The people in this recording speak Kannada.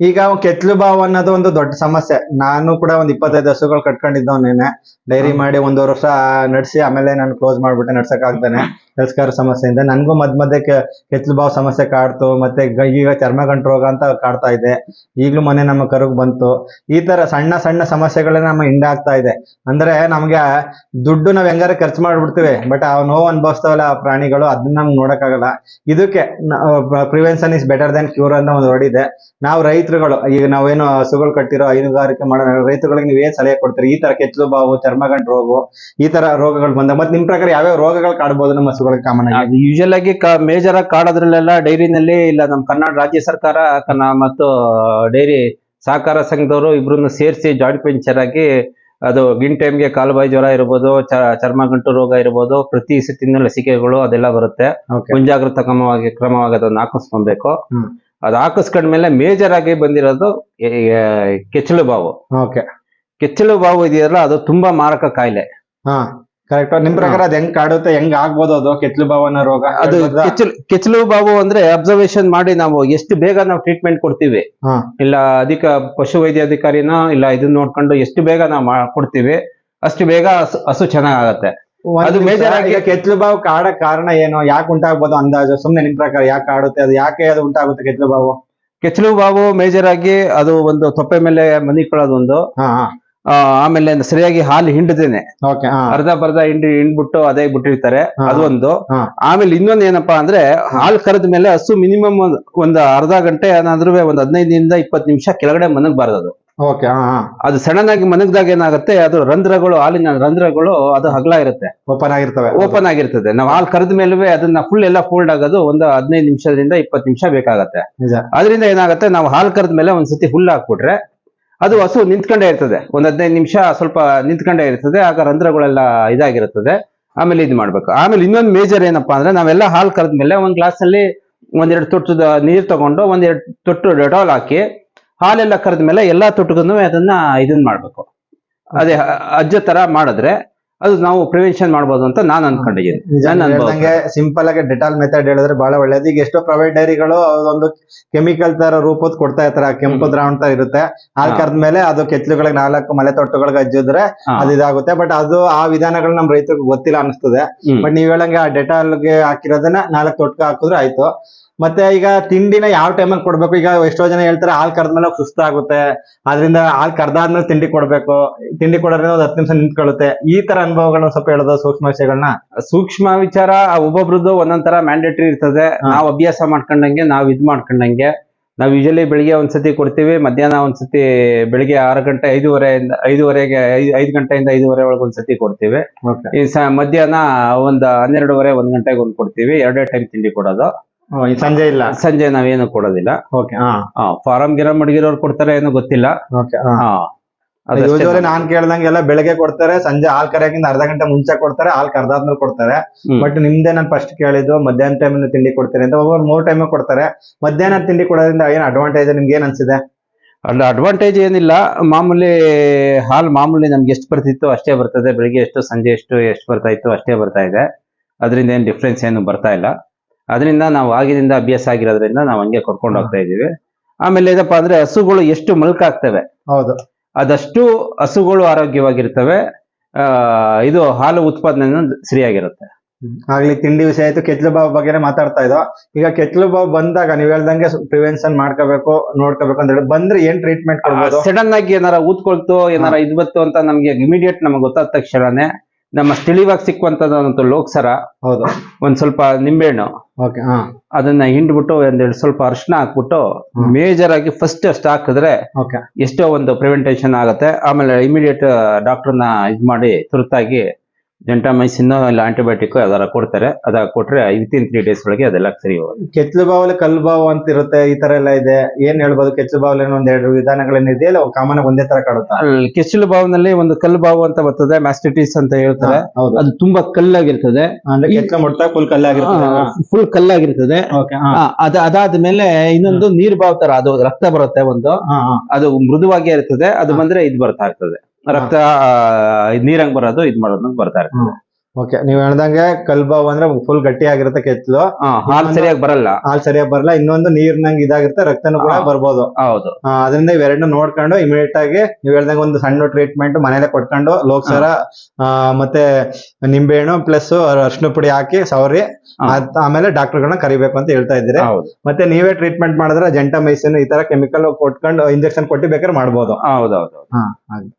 ಈಗ ಕೆತ್ಲು ಬಾವು ಅನ್ನೋದು ಒಂದು ದೊಡ್ಡ ಸಮಸ್ಯೆ. ನಾನು ಕೂಡ ಒಂದ್ ಇಪ್ಪತ್ತೈದು ಹಸುಗಳು ಕಟ್ಕೊಂಡಿದ್ದವನೇನೆ. ಡೈರಿ ಮಾಡಿ ಒಂದೂವರೆ ವರ್ಷ ನಡೆಸಿ ಆಮೇಲೆ ನಾನು ಕ್ಲೋಸ್ ಮಾಡ್ಬಿಟ್ಟೆ ನಡ್ಸಕ್ ಆಗ್ತಾನೆ ಕೆಲಸಕಾರ ಸಮಸ್ಯೆಯಿಂದ. ನನಗೂ ಮಧ್ಯ ಮಧ್ಯೆ ಕೆತ್ತಲು ಬಾವು ಸಮಸ್ಯೆ ಕಾಡ್ತು, ಮತ್ತೆ ಈಗ ಚರ್ಮ ಗಂಟು ರೋಗ ಅಂತ ಕಾಡ್ತಾ ಇದೆ. ಈಗಲೂ ಮನೆ ನಮ್ಮ ಕರುಗ್ ಬಂತು. ಈ ತರ ಸಣ್ಣ ಸಣ್ಣ ಸಮಸ್ಯೆಗಳೇ ನಮ್ಮ ಹಿಂಡಾಗ್ತಾ ಇದೆ. ಅಂದ್ರೆ ನಮ್ಗೆ ದುಡ್ಡು ನಾವ್ ಹೆಂಗಾರ ಖರ್ಚು ಮಾಡ್ಬಿಡ್ತೀವಿ, ಬಟ್ ಆ ನೋವು ಅನುಭವಿಸ್ತಾವಲ್ಲ ಆ ಪ್ರಾಣಿಗಳು, ಅದನ್ನ ನಮ್ಗೆ ನೋಡಕ್ಕಾಗಲ್ಲ. ಇದಕ್ಕೆ prevention is better then cure ಅಂತ ಒಂದು ಹೊಡಿದೆ ನಾವು ರೈತರುಗಳು, ಈಗ ನಾವೇನು ಹಸುಗಳು ಕಟ್ಟಿರೋ, ಹೈನುಗಾರಿಕೆ ಮಾಡೋ ರೈತರುಗಳಿಗೆ ನೀವು ಏನ್ ಸಲಹೆ ಕೊಡ್ತೀರಿ? ಈ ತರ ಕೆಚ್ಚಲು ಬಾವು ಚರ್ಮಗಂಟು ರೋಗ ಈ ತರ ರೋಗಗಳು ಬಂದ ಮತ್ತೆ ನಿಮ್ ಪ್ರಕಾರ ಯಾವ್ಯಾವ ರೋಗಗಳು ಕಾಡ್ಬೋದು ನಮ್ಮ ಹಸುಗಳಿಗೆ ಕಾಮನ್ ಆಗಿ. ಯೂಶಲ್ ಆಗಿ ಮೇಜರ್ ಆಗಿ ಕಾಡೋದ್ರಲ್ಲೆಲ್ಲ ಡೈರಿನಲ್ಲಿ ಇಲ್ಲ ನಮ್ಮ ಕರ್ನಾಟಕ ರಾಜ್ಯ ಸರ್ಕಾರ ಮತ್ತು ಡೈರಿ ಸಹಕಾರ ಸಂಘದವರು ಇಬ್ಬರನ್ನು ಸೇರಿಸಿ ಜಾಯಿಂಟ್ ವೆಂಚರ್ ಆಗಿ ಅದು ಗಿನ್ ಟೈಮ್ಗೆ ಕಾಲುಬಾಯಿ ಜ್ವರ ಇರ್ಬೋದು ಚರ್ಮ ಗಂಟು ರೋಗ ಇರ್ಬೋದು ಪ್ರತಿ ತಿಂಗಳ ಲಸಿಕೆಗಳು ಅದೆಲ್ಲ ಬರುತ್ತೆ. ಮುಂಜಾಗ್ರತ ಕ್ರಮವಾಗಿ ಕ್ರಮವಾಗಿ ಅದನ್ನ ಹಾಕಿಸ್ಕೊಬೇಕು. ಅದು ಹಾಕಿಸ್ಕೊಂಡ್ಮೇಲೆ ಮೇಜರ್ ಆಗಿ ಬಂದಿರೋದು ಕೆಚ್ಚಲು ಬಾವು. ಓಕೆ ಕೆಚ್ಚಲು ಬಾವು ಇದೆಯಲ್ಲ ಅದು ತುಂಬಾ ಮಾರಕ ಕಾಯಿಲೆ. ಹಾ. ಕರೆಕ್ಟ್ ನಿಮ್ ಪ್ರಕಾರ ಅದ್ ಹೆಂಗ್ ಕಾಡುತ್ತೆ ಹೆಂಗ್ ಆಗ್ಬೋದು ಅದು? ಕೆಚ್ಚಲು ಬಾವನ ರೋಗ ಅದು? ಕೆಚ್ಚಲು ಕೆಚ್ಚಲು ಬಾವು ಅಂದ್ರೆ ಅಬ್ಸರ್ವೇಷನ್ ಮಾಡಿ ನಾವು ಎಷ್ಟು ಬೇಗ ನಾವು ಟ್ರೀಟ್ಮೆಂಟ್ ಕೊಡ್ತೀವಿ. ಇಲ್ಲ ಅಧಿಕ ಪಶು ವೈದ್ಯಾಧಿಕಾರಿನ ಇಲ್ಲ ಇದನ್ನ ನೋಡ್ಕೊಂಡು ಎಷ್ಟು ಬೇಗ ನಾವು ಕೊಡ್ತೀವಿ ಅಷ್ಟು ಬೇಗ ಹಸು- ಚೆನ್ನಾಗತ್ತೆ ಅದು ಮೇಜರ್ ಆಗಿ- ಕೆಚ್ಚಲು ಬಾವು ಕಾಡಕ್ ಕಾರಣ ಏನು? ಯಾಕೆ ಉಂಟಾಗ್ಬೋದು ಅಂದಾಜು? ಸುಮ್ನೆ ನಿಮ್ ಪ್ರಕಾರ ಯಾಕೆ ಕಾಡುತ್ತೆ? ಅದು ಯಾಕೆ ಅದು ಉಂಟಾಗುತ್ತೆ ಕೆಚ್ಚಲು ಬಾವು ಕೆಚ್ಚಲು ಬಾವು ಮೇಜರ್ ಆಗಿ ಅದು ಒಂದು ತೊಪ್ಪೆ ಮೇಲೆ ಮನಿಕೊಳ್ಳೋದು ಒಂದು. ಹಾ ಹಾ. ಆ, ಆಮೇಲೆ ಸರಿಯಾಗಿ ಹಾಲು ಹಿಂಡದೇನೆ. ಅರ್ಧ ಬರ್ಧ ಹಿಂಡಿ ಹಿಂಡ್ಬಿಟ್ಟು ಅದೇ ಬಿಟ್ಟಿರ್ತಾರೆ. ಅದೊಂದು ಆಮೇಲೆ ಇನ್ನೊಂದು ಏನಪ್ಪಾ ಅಂದ್ರೆ ಹಾಲು ಕರೆದ ಮೇಲೆ ಹಸು ಮಿನಿಮಮ್ ಒಂದು ಅರ್ಧ ಗಂಟೆ ಏನಾದ್ರೂ ಒಂದ್ ಹದಿನೈದರಿಂದ ಇಪ್ಪತ್ತು ನಿಮಿಷ ಕೆಳಗಡೆ ಮನಗಬಾರದು ಅದು ಓಕೆ ಅದು ಸಡನ್ ಆಗಿ ಮನಗದಾಗ ಏನಾಗುತ್ತೆ ಅದು ರಂಧ್ರಗಳು ಹಾಲಿನ ರಂಧ್ರಗಳು ಅದು ಹಗಲ ಇರುತ್ತೆ. ಓಪನ್ ಆಗಿರ್ತವೆ. ಓಪನ್ ಆಗಿರ್ತದೆ. ನಾವು ಹಾಲು ಕರೆದ ಮೇಲೆ ಅದನ್ನ ಫುಲ್ ಎಲ್ಲ ಫೋಲ್ಡ್ ಆಗೋದು ಒಂದು ಹದಿನೈದು ನಿಮಿಷದಿಂದ ಇಪ್ಪತ್ತು ನಿಮಿಷ ಬೇಕಾಗತ್ತೆ. ಅದರಿಂದ ಏನಾಗುತ್ತೆ ನಾವು ಹಾಲು ಕರೆದ ಮೇಲೆ ಒಂದ್ಸತಿ ಫುಲ್ ಹಾಕ್ಬಿಟ್ರೆ ಅದು ಹಸು ನಿಂತ್ಕೊಂಡೇ ಇರ್ತದೆ. ಒಂದ್ ಹದಿನೈದು ನಿಮಿಷ ಸ್ವಲ್ಪ ನಿಂತ್ಕೊಂಡೇ ಇರ್ತದೆ. ಆಗ ರಂಧ್ರಗಳೆಲ್ಲ ಇದಾಗಿರುತ್ತದೆ. ಆಮೇಲೆ ಇದು ಮಾಡ್ಬೇಕು. ಆಮೇಲೆ ಇನ್ನೊಂದು ಮೇಜರ್ ಏನಪ್ಪಾ ಅಂದ್ರೆ ನಾವೆಲ್ಲ ಹಾಲು ಕರೆದ್ಮೇಲೆ ಒಂದ್ ಗ್ಲಾಸ್ ಅಲ್ಲಿ ಒಂದೆರಡು ತೊಟ್ಟದ ನೀರ್ ತಗೊಂಡು ಒಂದೆರಡು ತೊಟ್ಟು ಡೆಟಾಲ್ ಹಾಕಿ ಹಾಲೆಲ್ಲ ಕರೆದ್ಮೇಲೆ ಎಲ್ಲಾ ತೊಟ್ಟಗೂ ಅದನ್ನ ಇದನ್ ಮಾಡ್ಬೇಕು. ಅದೇ ಅಜ್ಜ ತರ ಮಾಡಿದ್ರೆ ಅದು ನಾವು ಪ್ರಿವೆನ್ಷನ್ ಮಾಡ್ಬೋದು ಅಂತ ನಾನು ಅನ್ಕೊಂಡಿದ್ದೀನಿ. ಸಿಂಪಲ್ ಆಗಿ ಡೆಟಾಲ್ ಮೆಥಡ್ ಹೇಳಿದ್ರೆ ಬಹಳ ಒಳ್ಳೇದು. ಈಗ ಎಷ್ಟೋ ಪ್ರೈವೇಟ್ ಡೈರಿಗಳು ಒಂದು ಕೆಮಿಕಲ್ ತರ ರೂಪದ್ ಕೊಡ್ತಾ ಇರ್ತಾರೆ. ಕೆಂಪು. ದ್ರಾವಣ ತರ ಇರುತ್ತೆ. ಹಾಲ್ ಕರ್ದ ಕರೆದ್ಮೇಲೆ ಅದು ಕೆತ್ತಲುಗಳಿಗೆ ನಾಲ್ಕು ಮಲೆ ತೊಟ್ಟುಗಳಿಗೆ ಹಜ್ಜಿದ್ರೆ ಅದು ಇದಾಗುತ್ತೆ. ಬಟ್ ಅದು ಆ ವಿಧಾನಗಳು ನಮ್ ರೈತರಿಗೆ ಗೊತ್ತಿಲ್ಲ ಅನಿಸ್ತದೆ. ಬಟ್ ನೀವ್ ಹೇಳಂಗೆ ಆ ಡೆಟಾಲ್ಗೆ ಹಾಕಿರೋದನ್ನ ನಾಲ್ಕು ತೊಟ್ಕ ಹಾಕಿದ್ರೆ ಆಯ್ತು. ಮತ್ತೆ ಈಗ ತಿಂಡಿನ ಯಾವ ಟೈಮಲ್ಲಿ ಕೊಡ್ಬೇಕು? ಈಗ ಎಷ್ಟೋ ಜನ ಹೇಳ್ತಾರೆ ಹಾಲ್ ಕರೆದ್ಮೇಲೆ ಸುಸ್ತಾಗುತ್ತೆ. ಅದರಿಂದ ಹಾಲ್ ಕರ್ದಾದ್ಮೇಲೆ ತಿಂಡಿ ಕೊಡ್ಬೇಕು. ತಿಂಡಿ ಕೊಡೋದ್ರಿಂದ ಒಂದು ಹತ್ತು ನಿಮಿಷ ನಿಂತ್ಕೊಳ್ಳುತ್ತೆ. ಈ ತರ ಅನುಭವಗಳನ್ನ ಸ್ವಲ್ಪ ಹೇಳೋದು ಸೂಕ್ಷ್ಮ ವಿಷಯಗಳನ್ನ ಸೂಕ್ಷ್ಮ ವಿಚಾರ ಒಬ್ಬೊಬ್ರದ್ದು ಒಂದೊಂದ್ ತರ ಮ್ಯಾಂಡೇಟರಿ ಇರ್ತದೆ. ನಾವು ಅಭ್ಯಾಸ ಮಾಡ್ಕೊಂಡಂಗೆ ನಾವು ಇದ್ ಮಾಡ್ಕೊಂಡಂಗೆ. ನಾವು ಯೂಶಲಿ ಬೆಳಿಗ್ಗೆ ಒಂದ್ಸತಿ ಕೊಡ್ತೀವಿ ಮಧ್ಯಾಹ್ನ ಒಂದ್ಸತಿ ಬೆಳಿಗ್ಗೆ ಆರು ಗಂಟೆ ಐದೂವರೆಯಿಂದ ಐದುವರೆಗೆ ಐದು ಗಂಟೆಯಿಂದ ಐದುವರೆ ಒಳಗೆ ಒಂದ್ಸತಿ ಕೊಡ್ತೀವಿ. ಈ ಸ ಮಧ್ಯಾಹ್ನ ಒಂದು ಹನ್ನೆರಡುವರೆ ಒಂದ್ ಗಂಟೆಗೆ ಒಂದು ಕೊಡ್ತೀವಿ. ಎರಡೇ ಟೈಮ್ ತಿಂಡಿ ಕೊಡೋದು. ಸಂಜೆ ಇಲ್ಲ? ಸಂಜೆ ನಾವೇನು ಕೊಡೋದಿಲ್ಲ. ಓಕೆ ಫಾರಂ ಗಿರಂ ಮಡಗಿರೋರು ಕೊಡ್ತಾರೆ ಏನೋ ಗೊತ್ತಿಲ್ಲ. ಓಕೆ ಯೂಶುವಲಿ ನಾನ್ ಕೇಳ್ದಂಗೆ ಎಲ್ಲ ಬೆಳಗ್ಗೆ ಕೊಡ್ತಾರೆ ಸಂಜೆ ಹಾಲ್ ಕರೆಯಕ್ಕಿಂತ ಅರ್ಧ ಗಂಟೆ ಮುಂಚೆ ಕೊಡ್ತಾರೆ ಹಾಲ್ ಕರ್ದಾದ್ಮೇಲೆ ಕೊಡ್ತಾರೆ. ಬಟ್ ನಿಮ್ದೇ ನಾನು ಫಸ್ಟ್ ಕೇಳಿದ್ದು ಮಧ್ಯಾಹ್ನ ಟೈಮ್ ತಿಂಡಿ ಕೊಡ್ತಾರೆ ಅಂತ. ಒಬ್ಬರು ಮೂರ್ ಟೈಮ್ ಕೊಡ್ತಾರೆ. ಮಧ್ಯಾಹ್ನ ತಿಂಡಿ ಕೊಡೋದ್ರಿಂದ ಏನ್ ಅಡ್ವಾಂಟೇಜ್ ನಿಮ್ಗೆ ಏನ್ ಅನ್ಸಿದೆ? ಅಲ್ಲ ಅಡ್ವಾಂಟೇಜ್ ಏನಿಲ್ಲ. ಮಾಮೂಲಿ ಹಾಲ್ ಮಾಮೂಲಿ ನಮ್ಗೆ ಎಷ್ಟು ಬರ್ತಿತ್ತು ಅಷ್ಟೇ ಬರ್ತದೆ. ಬೆಳಿಗ್ಗೆ ಎಷ್ಟು ಸಂಜೆ ಎಷ್ಟು ಎಷ್ಟು ಬರ್ತಾ ಇತ್ತು ಅಷ್ಟೇ ಬರ್ತಾ ಇದೆ. ಅದರಿಂದ ಏನು ಡಿಫ್ರೆನ್ಸ್ ಏನು ಬರ್ತಾ ಇಲ್ಲ. ಅದರಿಂದ ನಾವು ಆಗಿನಿಂದ ಅಭ್ಯಾಸ ಆಗಿರೋದ್ರಿಂದ ನಾವು ಹಂಗೆ ಕೊಡ್ಕೊಂಡು ಹೋಗ್ತಾ ಇದೀವಿ ಆಮೇಲೆ ಏನಪ್ಪಾ ಅಂದ್ರೆ ಹಸುಗಳು ಎಷ್ಟು ಮಲ್ಕಾಗ್ತವೆ? ಹೌದು. ಅದಷ್ಟು ಹಸುಗಳು ಆರೋಗ್ಯವಾಗಿರ್ತವೆ. ಆ, ಇದು ಹಾಲು ಉತ್ಪಾದನೆ ಸರಿಯಾಗಿರುತ್ತೆ. ಆಗ್ಲಿ ತಿಂಡಿ ವಿಷಯ ಆಯ್ತು. ಕೆಟ್ಲು ಬಾವು ಬಗ್ಗೆ ಮಾತಾಡ್ತಾ ಇದ್ದೋ ಈಗ ಕೆಟ್ಲು ಬಾವು ಬಂದಾಗ ನೀವ್ ಹೇಳ್ದಂಗೆ ಪ್ರಿವೆನ್ಷನ್ ಮಾಡ್ಕೋಬೇಕು ನೋಡ್ಕೋಬೇಕು ಅಂತ ಹೇಳಿ ಬಂದ್ರೆ ಏನ್ ಟ್ರೀಟ್ಮೆಂಟ್ ಸಡನ್ ಆಗಿ ಏನಾರ ಊದ್ಕೊಳ್ತು ಏನಾರ ಇದ್ ಬತ್ತು ಅಂತ ನಮ್ಗೆ ಇಮಿಡಿಯೇಟ್ ನಮಗೆ ಗೊತ್ತಾದ ತಕ್ಷಣನೇ ನಮ್ಮ ಸ್ಥಳೀಯವಾಗಿ ಸಿಕ್ಕುವಂತದ್ದು ಲೋಕ್ಸರ. ಹೌದು. ಒಂದ್ ಸ್ವಲ್ಪ ನಿಂಬೆಹಣ್ಣು. ಓಕೆ ಹಾ. ಅದನ್ನ ಹಿಂಡ್ಬಿಟ್ಟು ಒಂದೆರಡು ಸ್ವಲ್ಪ ಅರ್ಶನ ಹಾಕ್ಬಿಟ್ಟು ಮೇಜರ್ ಆಗಿ ಫಸ್ಟ್ ಅಷ್ಟು ಹಾಕಿದ್ರೆ ಓಕೆ. ಎಷ್ಟೋ ಒಂದು ಪ್ರಿವೆಂಟೇಷನ್ ಆಗುತ್ತೆ. ಆಮೇಲೆ ಇಮಿಡಿಯೇಟ್ ಡಾಕ್ಟರ್ನ ಇದ್ ಮಾಡಿ ತುರ್ತಾಗಿ ಜೆಂಟಾಮೈಸಿನ್ ಇಲ್ಲ ಆಂಟಿಬಯೋಟಿಕ್ ಅದರ ಕೊಡ್ತಾರೆ ಅದ ಕೊಟ್ರೆ ವಿತಿನ್ ತ್ರೀ ಡೇಸ್ ಒಳಗೆ ಅದೆಲ್ಲ ಸರಿ ಹೋಗುತ್ತೆ. ಕೆಚ್ಚಲು ಬಾವಲಿ ಕಲ್ಲು ಬಾವು ಅಂತ ಇರುತ್ತೆ ಈ ತರ ಎಲ್ಲ ಇದೆ. ಏನ್ ಹೇಳ್ಬೋದು ಕೆಚ್ಚಲು ಬಾವಲ್ಲಿ ಒಂದ್ ಎರಡು ವಿಧಾನಗಳೇನಿದೆ ಅಲ್ಲ ಕಾಮನ್ ಒಂದೇ ತರ ಕಾಡುತ್ತಾ ಅಲ್ಲಿ ಕೆಚ್ಚಲು ಬಾವಿನಲ್ಲಿ ಒಂದು ಕಲ್ಲು ಬಾವು ಅಂತ ಬರ್ತದೆ ಮ್ಯಾಸ್ಟಿಟಿಸ್ ಅಂತ ಹೇಳ್ತಾರೆ. ಅದು ತುಂಬಾ ಕಲ್ಲಾಗಿರ್ತದೆ. ಅಂದ್ರೆ ಕೆಚ್ಚಲು ಮುಟ್ಟ ಫುಲ್ ಕಲ್ಲಾಗಿರ್ತದೆ. ಫುಲ್ ಕಲ್ಲಾಗಿರ್ತದೆ. ಅದ ಅದಾದ್ಮೇಲೆ ಇನ್ನೊಂದು ನೀರ್ ಬಾವ್ ತರ ಅದು ರಕ್ತ ಬರುತ್ತೆ ಒಂದು. ಅದು ಮೃದುವಾಗಿ ಇರ್ತದೆ ಅದು ಬಂದ್ರೆ ಇದು ಬರ್ತಾ ಇರ್ತದೆ. ರಕ್ತ ನೀರಂಗ್ ಬರೋದು ಇದ್ ಮಾಡೋದು ಬರ್ತಾ ಇರ್ತದೆ. ಓಕೆ ನೀವ್ ಹೇಳ್ದಂಗೆ ಕಲ್ಬಾವ್ ಅಂದ್ರೆ ಫುಲ್ ಗಟ್ಟಿ ಆಗಿರುತ್ತೆ ಕೆತ್ತಲು. ಹಾಲ್ ಸರಿಯಾಗಿ ಬರಲ್ಲ. ಹಾಲ್ ಸರಿಯಾಗಿ ಬರಲ್ಲ. ಇನ್ನೊಂದು ನೀರ್ನಂಗ್ ಇದಾಗಿರುತ್ತೆ ರಕ್ತನೂ ಕೂಡ. ಬರ್ಬೋದು. ಹೌದು. ಅದರಿಂದ ಇವೆರಡನ್ನ ನೋಡ್ಕೊಂಡು ಇಮಿಡಿಯೇಟ್ ಆಗಿ ನೀವ್ ಹೇಳ್ದಂಗೆ ಒಂದು ಸಣ್ಣ ಟ್ರೀಟ್ಮೆಂಟ್ ಮನೇಲೆ ಕೊಟ್ಕೊಂಡು ಲೋಕ್ಸರ ಆ, ಮತ್ತೆ ನಿಂಬೆಹಣ್ಣು ಪ್ಲಸ್ ಅರ್ಶಿನ ಪುಡಿ ಹಾಕಿ ಸವರಿ ಆಮೇಲೆ ಡಾಕ್ಟರ್ಗಳನ್ನ ಕರಿಬೇಕು ಅಂತ ಹೇಳ್ತಾ ಇದ್ದೀರಿ. ಮತ್ತೆ ನೀವೇ ಟ್ರೀಟ್ಮೆಂಟ್ ಮಾಡಿದ್ರೆ ಜಂಟಾ ಮೈಸಿನ್ ಈ ತರ ಕೆಮಿಕಲ್ ಕೊಟ್ಕೊಂಡು ಇಂಜೆಕ್ಷನ್ ಕೊಟ್ಟಿ ಬೇಕಾದ್ರೆ ಮಾಡ್ಬೋದು. ಹೌದೌದು ಹಾ ಹಾಗೆ.